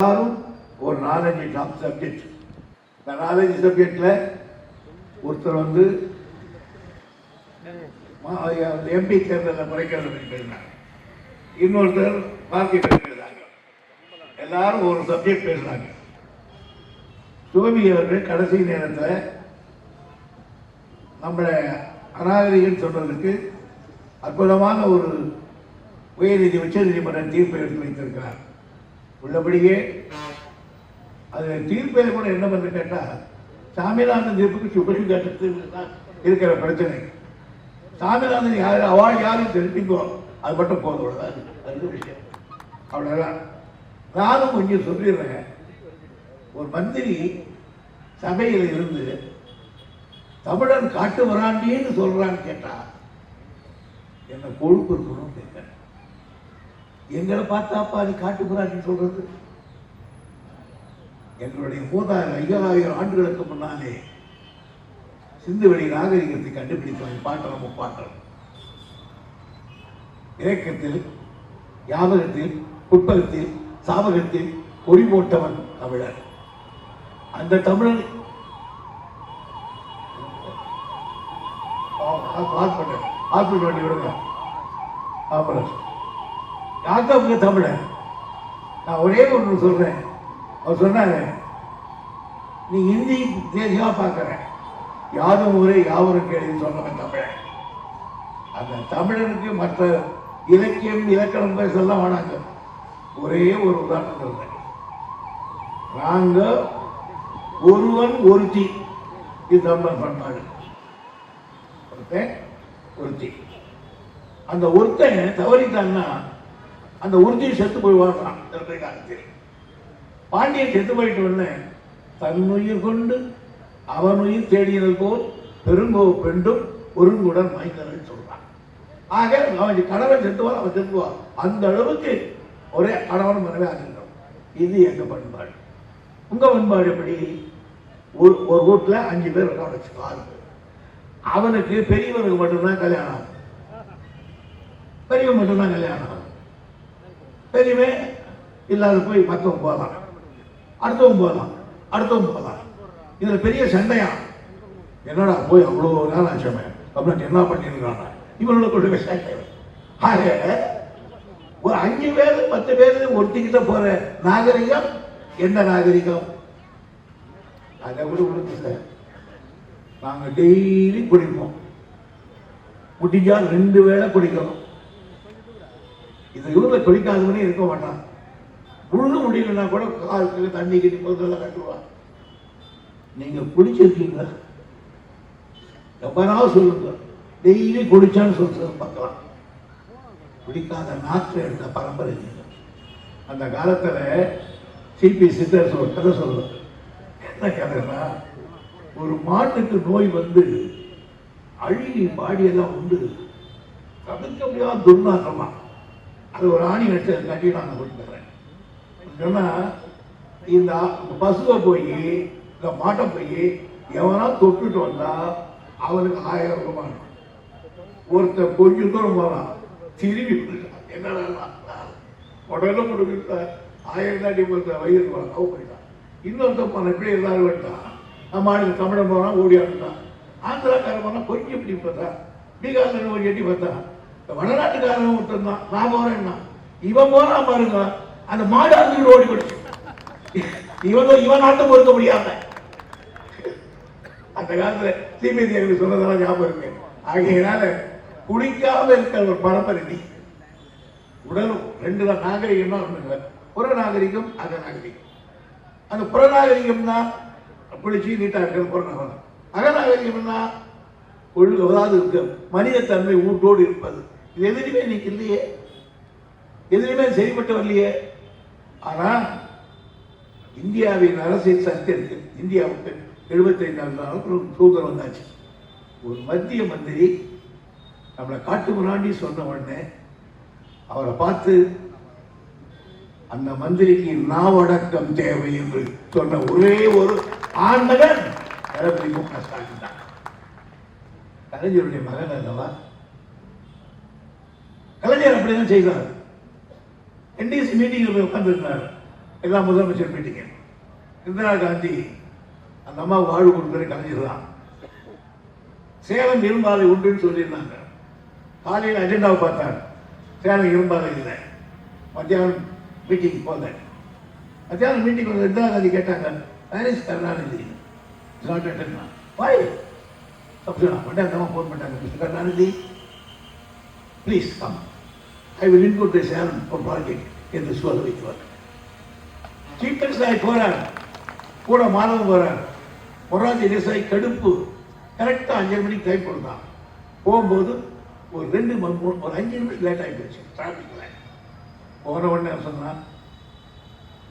எல்லாரும் ஒரு நாலஞ்சு டாப் சப்ஜெக்ட் இந்த நாலஞ்சு சப்ஜெக்டில் ஒருத்தர் வந்து எம்பி தேர்தலில் குறைக்கிறது பேசினாங்க இன்னொருத்தர் பார்ட்டி பற்றி பேசுறாங்க எல்லாரும் ஒரு சப்ஜெக்ட் பேசுறாங்க. சுகமி அவர்கள் கடைசி நேரத்தில் நம்மளை அநாகரிகம் சொல்றதுக்கு அற்புதமான ஒரு உயர்நீதி உச்ச நீதிமன்ற தீர்ப்பை எடுத்து வைத்திருக்கிறார். உள்ளபடியே அது தீர்ப்பில் கூட என்ன பண்ணு கேட்டா சாமிநாதன் தீர்ப்புக்கு சுப்ரீம் தான் இருக்கிற பிரச்சனை. சாமிநாதன் யாரு அவள் யாரும் தெரிஞ்சுக்கோ. அது மட்டும் போதும் அது விஷயம். அவ்வளவுதான். நானும் கொஞ்சம் சொல்லிடுறேன். ஒரு மந்திரி சபையில் இருந்து தமிழன் காட்டு வராண்டின்னு சொல்றான்னு கேட்டா என்ன கொழுப்பு இருக்கணும்னு கேட்டேன் எங்களை பார்த்தாப்பா அது காட்டு புறாட்டின்னு சொல்றது எங்களுடைய மூதாயிரம் ஐயாயிரம் ஆண்டுகளுக்கு முன்னாலே சிந்துவெளி நாகரிகத்தை கண்டுபிடித்தவன் பாட்டனம் முப்பாட்டனம் இலக்கியத்தில் யாபகத்தில் புட்பகத்தில் சாவகத்தில் கொடி போட்டவன் தமிழர் அந்த தமிழன் ஹாஸ்பிட்டல் ஹாஸ்பிட்டல் பண்ணி விடுங்க அப்புறம் யாக்கப்புக்கு தமிழன் நான் ஒரே ஒன்று சொல்றேன். அவர் சொன்னாங்க நீ இந்தி தேசியமாக பார்க்குறேன் யாரும் ஊரே யாவரும் கேள்வி சொன்னவன் தமிழன் அந்த தமிழனுக்கு மற்ற இலக்கியம் இலக்கணம் பேசலாம் வேணாங்க. ஒரே ஒரு உதாரணம் சொல்றேன். நாங்க ஒருவன் ஒருத்தி. இது தமிழ் பண்பாடு. ஒருத்தன் ஒருத்தி. அந்த ஒருத்தன் தவறித்தான்னா அந்த உறுதியும் செத்து போய் காலத்தில் பாண்டியன் செத்து போயிட்டு உடனே தன்னுயிர் கொண்டு அவன் உயிர் தேடியது போல் பெருங்கோ பெண்டும் ஒருங்குடன் மைந்தர்கள் சொல்றான். ஆக அவன் கணவன் செத்துவான் அவன் செத்துவான். அந்த அளவுக்கு ஒரே கணவன் மனைவி ஆகின்றோம் இது எங்க பண்பாடு? உங்க பண்பாடு எப்படி? ஒரு ஒரு வீட்டுல அஞ்சு பேர் இருக்கான் வச்சுக்கோ ஆறு பேர் அவனுக்கு பெரியவனுக்கு மட்டும்தான் கல்யாணம் ஆகும். பெரியவன் மட்டும்தான் கல்யாணம் ஆகும் இல்லாத போய் மற்றவன் போகலாம். அடுத்தவன் போகலாம். அடுத்தவன் போகலாம். இதுல பெரிய சண்டையா? என்னடா போய் அவ்வளோ நேரம் ஆச்சமே அப்படின்னு என்ன பண்ணிருக்காங்க இவனோட கொண்டு போய் சண்டை ஆக ஒரு அஞ்சு பேர் பத்து பேர் ஒட்டிக்கிட்ட போற நாகரிகம்? என்ன நாகரிகம்? அதை கூட விடுங்க சார். நாங்க டெய்லி குடிப்போம். முடிஞ்சா ரெண்டு வேளை குடிக்கணும். இது இவங்க குடிக்காதவனே இருக்க மாட்டான். முழு முடியலன்னா கூட காலுக்கு தண்ணி கட்டி பொருத்தெல்லாம் கட்டுவான் நீங்க குடிச்சிருக்கீங்க எவ்வளவு சொல்லுங்க. டெய்லி குடிச்சான்னு சொல்றது பார்க்கலாம் குடிக்காத நாற்று எடுத்த பரம்பரை அந்த காலத்துல சிபி சித்தர் சொல்ல கதை சொல்லுவார் என்ன கதைனா ஒரு மாட்டுக்கு நோய் வந்து அழுகி பாடியெல்லாம் உண்டு. தவிர்க்க முடியாத துர்நாற்றமா. அது ஒரு ஆணி வச்சு அது கட்டி நான் கொண்டு வரேன் இந்த பசுவை போய் இந்த மாட்டை போய் எவனா தொட்டுட்டு வந்தா அவனுக்கு ஆயிரம் ரூபாய். ஒருத்தன் கொஞ்சம் தூரம் போனான் திரும்பி போயிட்டான். என்னடா உடனே கொடுக்க ஆயிரம் தாண்டி ஒருத்தர் வயிறு அவ போயிட்டான் இன்னொருத்தன் போன எப்படி எல்லாரும் விட்டான் நம்ம ஆளுக்கு தமிழன் போனா ஓடி ஆடுட்டான் ஆந்திராக்காரன் போனா கொஞ்சம் இப்படி பார்த்தா பீகார்ல ஒரு எட்டி பார்த்தா வடநாட்டுக்காரன் ஒருத்தன் தான். நான் போறேன்னா இவன் போறான் பாருங்க அந்த மாடு அங்கிட்டு ஓடி போச்சு. இவன் இவன் நாட்டம் பொறுக்க முடியாம. அந்த காலத்துல சிபிஎஸ்சி எங்களுக்கு சொன்னதெல்லாம் ஞாபகம் இருக்கு. ஆகையினால குளிக்காம இருக்கிற ஒரு பரம்பரை நீ ரெண்டு தான் நாகரிகம் தான் ஒண்ணு புற நாகரிகம் அக நாகரிகம். அந்த புற நாகரிகம்னா குளிச்சு நீட்டா இருக்கிறது புற நாகரிகம். அக நாகரிகம்னா ஒழுங்கு அதாவது இருக்க மனிதத்தன்மை ஊட்டோடு இருப்பது. எதுலையுமே இன்னைக்கு இல்லையே. எதுலையுமே செய்யப்பட்டு வரலையே ஆனால் இந்தியாவின் அரசியல் சட்டத்தில் இந்தியாவுக்கு எழுபத்தி ஐந்தாம் நாளுக்கு சுதந்திரம் வந்தாச்சு. ஒரு மத்திய மந்திரி நம்மளை காட்டு முன்னாடி சொன்ன உடனே அவரை பார்த்து அந்த மந்திரிக்கு நாவடக்கம் தேவை என்று சொன்ன ஒரே ஒரு ஆண்மகன் தளபதி மு க ஸ்டாலின் தான். கலைஞருடைய மகன் அல்லவா? கலைஞர் அப்படிதான் செய்தார் என்டிசி மீட்டிங்கில் போய் உட்காந்துருந்தார் எல்லா முதலமைச்சர் மீட்டிங்க இந்திரா காந்தி அந்த அம்மா வாழ்வு கொடுக்குற கலைஞர் தான் சேலம் இரும்பாலை உண்டுன்னு சொல்லியிருந்தாங்க. காலையில் அஜெண்டாவை பார்த்தார். சேலம் இரும்பாலை இல்லை. மத்தியானம் மீட்டிங் போந்தேன் மத்தியானம் மீட்டிங் வந்து இந்திரா காந்தி கேட்டாங்க பாரிஸ் கருணாநிதி நாட் அட்டன் வாய் அப்படி சொன்னா மண்டாந்தமாக ஃபோன் பண்ணாங்க mister Karunanidhi please come I will input the Salem for parking என்று சொல்ல வைத்துவார் சீஃப் மினிஸ்டர் போகிறார் கூட மாதவன் போகிறார் மொராஜி தேசாய் கடுப்பு. கரெக்டாக அஞ்சரை மணிக்கு டைம் கொடுத்தான் போகும்போது ஒரு ரெண்டு மணி மூணு ஒரு அஞ்சு நிமிஷம் லேட் ஆகி போச்சு டிராஃபிக்கில் போன உடனே சொன்னான்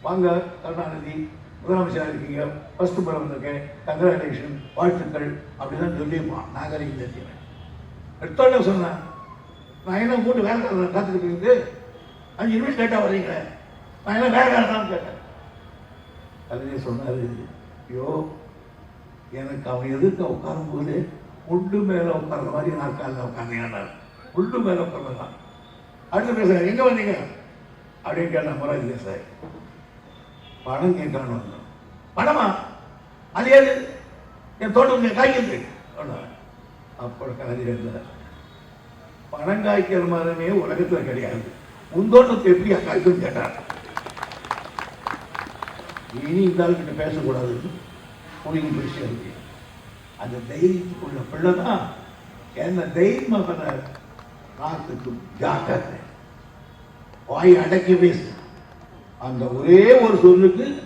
வாங்க கருணாநிதி முதலமைச்சராக இருக்கீங்க. ஃபஸ்ட்டு முறை வந்திருக்கேன். கங்க்ராச்சுலேஷன் வாழ்த்துக்கள். அப்படிதான் சொல்லியிருப்பான். நாகரிகம் தெரிஞ்சவன் எடுத்தோடனே சொன்னேன் நான் என்ன மூணு வேலை காத்துக்கிட்டு இருக்கு அஞ்சு நிமிஷம் லேட்டாக வரீங்க நான் என்ன வேலை வேலைன்னு கேட்டேன். அதுவே சொன்னார் ஐயோ எனக்கு அவன் எதிர்க்க உட்காரும்போது முண்டு மேலே உட்கார்ற மாதிரி நான் காலில் உட்காந்தேன் முண்டு மேலே உட்கார்ந்தான் அடுத்து பேசுகிறேன் எங்கே வந்தீங்க? அப்படின்னு கேட்டான் மொராஜி சார். பணம் கேட்கலான்னு வந்தோம். பணமா? அது ஏது என் தோட்டம் காய்க்கிறது சொன்னான் அப்போ கலைஞர் இருந்தார் பணம் காய்க்கிற மரமே உலகத்துல கிடையாது. முந்தோட்டத்தை எப்படி காய்க்கும் கேட்டார். இனி இந்த ஆளுக்கிட்ட பேசக்கூடாதுன்னு உனக்கு பேசி இருக்கு. அந்த தைரியத்துக்குள்ள பிள்ளை தான் என்ன தைரியமா பண்ணார் நாட்டுக்கு ஜாக்கிரதை. வாய் அடக்கி பேசு. அந்த ஒரே ஒரு சொல்லுக்கு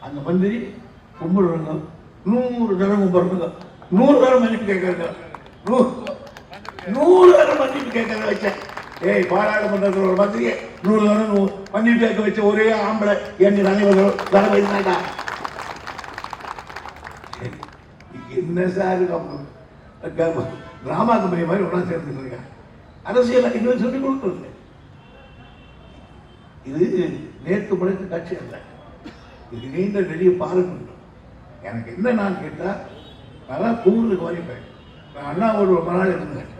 அந்த மந்திரி கும்பிடுறாங்க. நூறு தரம் கும்பிடுறாங்க. நூறு தரம் மன்னிப்பு கேட்கறாங்க. நூறு நூறு தரம் மன்னிப்பு கேட்கறத வச்சேன். ஏய் பாராளுமன்றத்தில் ஒரு மந்திரியை நூறு தரம் மன்னிப்பு கேட்க வச்ச ஒரே ஆம்பளை என் தலைவர் தலைமை தாண்டா என்ன சார் டிராமா கம்பெனி மாதிரி ஒன்றா சேர்ந்துட்டு இருக்கேன் அரசியல் இன்னும் சொல்லி கொடுக்குறது இது நேற்று முளைத்த கட்சி அல்ல. இது நீண்ட வெளியே பாருங்க எனக்கு என்ன நான் கேட்டால் நல்லா கூறுக்கு வரைப்பேன் நான் அண்ணாவோட ஒரு நாள் இருந்தேன்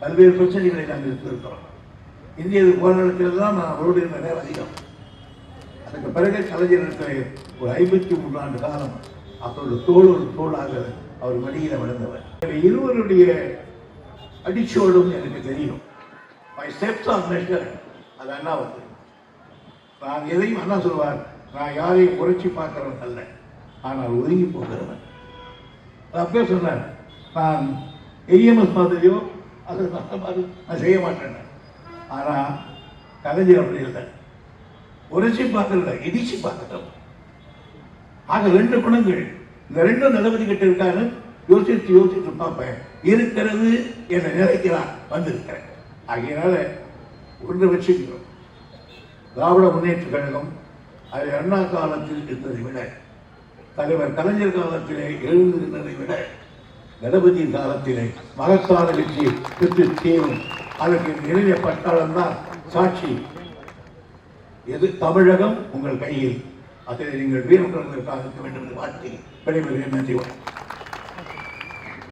பல்வேறு பிரச்சனைகளை நாங்கள் இருந்திருக்கிறோம் இந்திய போராட்டத்தில் தான் நான் அவரோடு நேரம் அதிகம். அதுக்கு பிறகு கலைஞர் ஒரு ஐம்பத்தி மூன்று ஆண்டு காலம் அவரோட தோல் ஒரு தோளாக அவர் மடியில வளர்ந்தவர் எனவே இருவருடைய அடிச்சோடும் எனக்கு தெரியும். மை ஸ்டெப்ஸ் ஆஃப் மெஷர் அது அண்ணா வந்து நான் எதையும் அண்ணா சொல்வார் நான் யாரையும் குறைச்சி பார்க்குறவன் அல்ல. ஆனால் ஒதுங்கி போகிறவன். நான் அப்படியே சொன்னார் நான் ஏஎம்எஸ் மாதிரியோ அது நல்ல நான் செய்ய மாட்டேன் ஆனால் கலைஞர் அப்படி இல்லை. உரைச்சி பார்க்கல இடிச்சு பார்க்கட்டும் ஆக ரெண்டு குணங்கள். இந்த ரெண்டும் நிலவதி கிட்ட இருக்காரு. யோசித்து யோசித்து பார்ப்பேன். இருக்கிறது என்னை நினைக்கிறான் வந்திருக்கிறேன் ஆகையினால ஒன்று வச்சுக்கிறோம். திராவிட முன்னேற்ற கழகம் அது அண்ணா காலத்தில் இருந்ததை விட தலைவர் கலைஞர் காலத்திலே எழுந்திருந்ததை விட கணபதி காலத்திலே மகத்தான வெற்றி பெற்று தீரும் அதற்கு நிறைய பட்டாளம் தான் சாட்சி எது தமிழகம்? உங்கள் கையில். அதை நீங்கள் வீரம் இருக்க வேண்டும் என்று வாழ்த்தி விடைபெறுகிறேன். நன்றி.